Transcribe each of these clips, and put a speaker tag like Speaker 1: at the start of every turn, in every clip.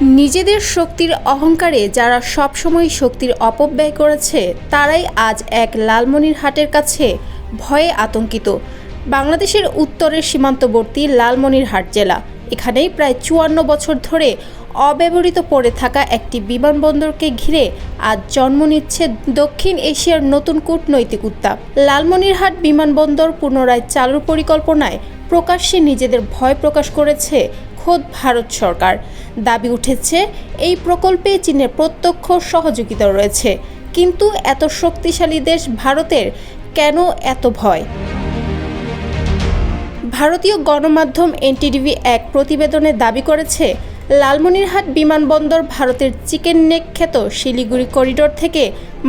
Speaker 1: নিজেদের শক্তির অহংকারে যারা সবসময় শক্তির অপব্যয় করেছে, তারাই আজ এক লালমনিরহাটের কাছে ভয়ে আতঙ্কিত। বাংলাদেশের উত্তরের সীমান্তবর্তী লালমনিরহাট জেলা। এখানেই প্রায় চুয়ান্ন বছর ধরে অব্যবহৃত পড়ে থাকা একটি বিমানবন্দরকে ঘিরে আজ জন্ম নিচ্ছে দক্ষিণ এশিয়ার নতুন কূটনৈতিক উত্তাপ। লালমনিরহাট বিমানবন্দর পুনরায় চালুর পরিকল্পনায় প্রকাশ্যে নিজেদের ভয় প্রকাশ করেছে খোদ ভারত সরকার। দাবি উঠেছে, এই প্রকল্পে চীনের প্রত্যক্ষ সহযোগিতা রয়েছে। কিন্তু এত শক্তিশালী দেশ ভারতের কেন এত ভয়? ভারতীয় গণমাধ্যম এনটিডিভি এক প্রতিবেদনে দাবি করেছে লালমনিরহাট বিমানবন্দর ভারতের চিকেন নেক খ্যাত শিলিগুড়ি করিডোর থেকে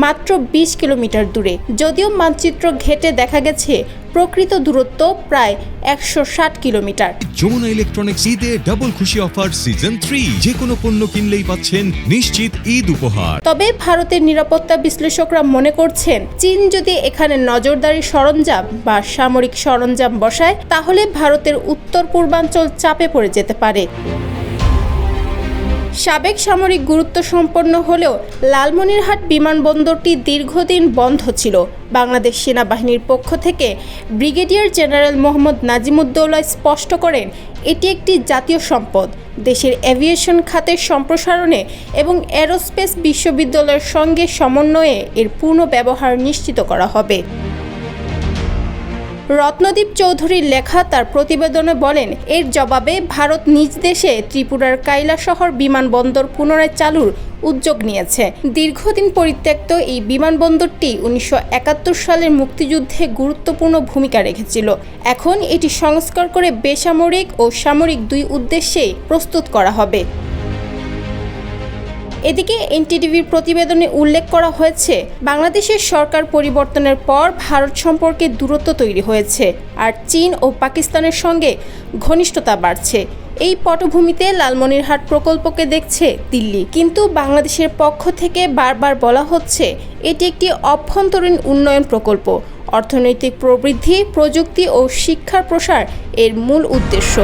Speaker 1: মাত্র বিশ কিলোমিটার দূরে। যদিও মানচিত্র ঘেটে দেখা গেছে প্রকৃত দূরত্ব প্রায় একশো ষাট কিলোমিটার।
Speaker 2: যমুনা ইলেকট্রনিক্স ঈদে ডাবল খুশি অফার সিজন থ্রি যে কোনো পণ্য কিনলেই পাচ্ছেন নিশ্চিত ঈদ উপহার।
Speaker 1: তবে ভারতের নিরাপত্তা বিশ্লেষকরা মনে করছেন চীন যদি এখানে নজরদারি সরঞ্জাম বা সামরিক সরঞ্জাম বসায় তাহলে ভারতের উত্তর পূর্বাঞ্চল চাপে পড়ে যেতে পারে। সাবেক সামরিক গুরুত্ব সম্পন্ন হলেও লালমনিরহাট বিমানবন্দরটি দীর্ঘদিন বন্ধ ছিল। বাংলাদেশ সেনাবাহিনীর পক্ষ থেকে ব্রিগেডিয়ার জেনারেল মোহাম্মদ নাজিমুদ্দৌলা স্পষ্ট করেন, এটি একটি জাতীয় সম্পদ। দেশের এভিয়েশন খাতের সম্প্রসারণে এবং এরোস্পেস বিশ্ববিদ্যালয়ের সঙ্গে সমন্বয়ে এর পূর্ণ ব্যবহার নিশ্চিত করা হবে। রত্নদীপ চৌধুরীর লেখা তার প্রতিবেদনে বলেন, এর জবাবে ভারত নিজ দেশে ত্রিপুরার কাইলা শহর বিমানবন্দর পুনরায় চালুর উদ্যোগ নিয়েছে। দীর্ঘদিন পরিত্যক্ত এই বিমানবন্দরটি উনিশশো একাত্তর সালের মুক্তিযুদ্ধে গুরুত্বপূর্ণ ভূমিকা রেখেছিল। এখন এটি সংস্কার করে বেসামরিক ও সামরিক দুই উদ্দেশ্যেই প্রস্তুত করা হবে। এদিকে এনটিটিভির প্রতিবেদনে উল্লেখ করা হয়েছে, বাংলাদেশের সরকার পরিবর্তনের পর ভারত সম্পর্কে দূরত্ব তৈরি হয়েছে আর চীন ও পাকিস্তানের সঙ্গে ঘনিষ্ঠতা বাড়ছে। এই পটভূমিতে লালমনিরহাট প্রকল্পকে দেখছে দিল্লি। কিন্তু বাংলাদেশের পক্ষ থেকে বারবার বলা হচ্ছে, এটি একটি অভ্যন্তরীণ উন্নয়ন প্রকল্প। অর্থনৈতিক প্রবৃদ্ধি, প্রযুক্তি ও শিক্ষার প্রসার এর মূল উদ্দেশ্য।